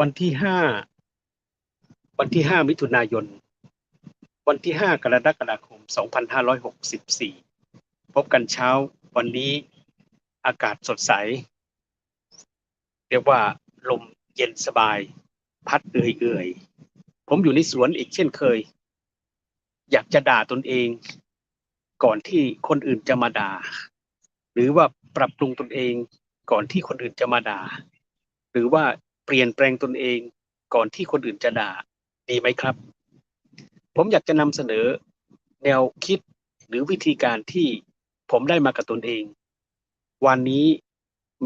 วันที่ห้าวันที่ห้ามิถุนายน วันที่ห้ากรกฎาคมสองพันห้าร้อยหกสิบสี่พบกันเช้าวันนี้อากาศสดใส เรียกว่าลมเย็นสบาย พัดเอื่อยๆ ผมอยู่ในสวนอีกเช่นเคย อยากจะด่าตนเอง ก่อนที่คนอื่นจะมาด่า หรือว่าปรับปรุงตนเองก่อนที่คนอื่นจะมาด่า หรือว่า ปลี่ยนแปลงตนเองก่อนที่คนอื่นจะด่า ดีไหมครับ ผมอยากจะนำเสนอแนวคิดหรือวิธีการที่ผมได้มากับตนเอง วันนี้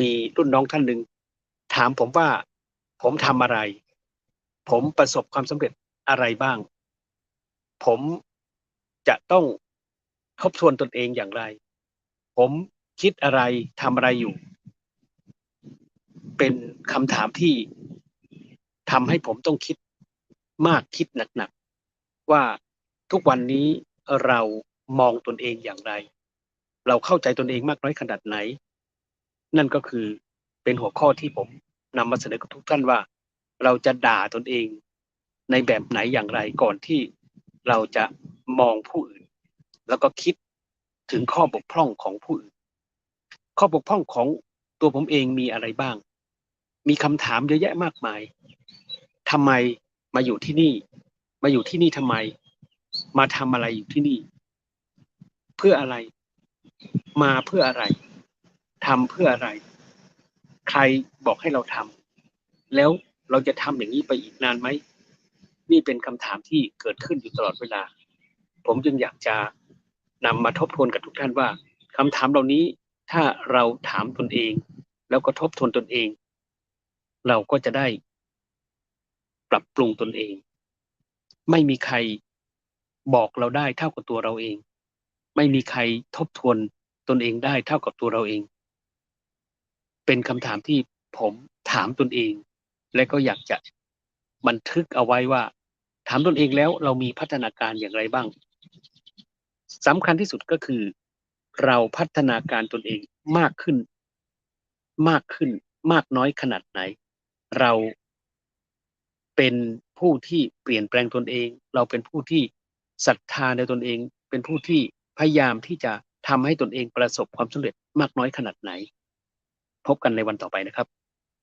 มีรุ่นน้องท่านหนึ่งถามผมว่าผมทำอะไร ผมประสบความสำเร็จอะไรบ้าง ผมจะต้องทบทวนตนเองอย่างไร ผมคิดอะไรทำอะไรอยู่ เป็นคำถามที่ทำให้ผมต้องคิดมากคิดหนักๆ ว่าทุกวันนี้เรามองตนเองอย่างไร เราเข้าใจตนเองมากน้อยขนาดไหน นั่นก็คือเป็นหัวข้อที่ผมนำมาเสนอกับทุกท่านว่า เราจะด่าตนเองในแบบไหนอย่างไรก่อนที่เราจะมองผู้อื่น แล้วก็คิดถึงข้อบกพร่องของผู้อื่น ข้อบกพร่องของตัวผมเองมีอะไรบ้าง มีคำถามเยอะแยะมากมายทำไมมาอยู่ที่นี่ มาอยู่ที่นี่ทำไม มาทำอะไรอยู่ที่นี่ เพื่ออะไร มาเพื่ออะไรทำเพื่ออะไร ใครบอกให้เราทำแล้วเราจะทำอย่างนี้ไปอีกนานไหมนี่เป็นคำถามที่เกิดขึ้นอยู่ตลอดเวลา ผมจึงอยากจะนำมาทบทวนกับทุกท่านว่าคำถามเหล่านี้ถ้าเราถามตนเอง แล้วก็ทบทวนตนเอง เราก็จะได้ปรับปรุงตนเอง ไม่มีใครบอกเราได้เท่ากับตัวเราเอง ไม่มีใครทบทวนตนเองได้เท่ากับตัวเราเอง เป็นคำถามที่ผมถามตนเอง และก็อยากจะบันทึกเอาไว้ว่า ถามตนเองแล้วเรามีพัฒนาการอย่างไรบ้างสำคัญที่สุดก็คือ เราพัฒนาการตนเองมากขึ้น มากขึ้นมากน้อยขนาดไหน เราเป็นผู้ที่เปลี่ยนแปลงตนเอง เราเป็นผู้ที่ศรัทธาในตนเอง เป็นผู้ที่พยายามที่จะทำให้ตนเองประสบความสำเร็จมากน้อยขนาดไหน พบกันในวันต่อไปนะครับ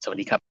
สวัสดีครับ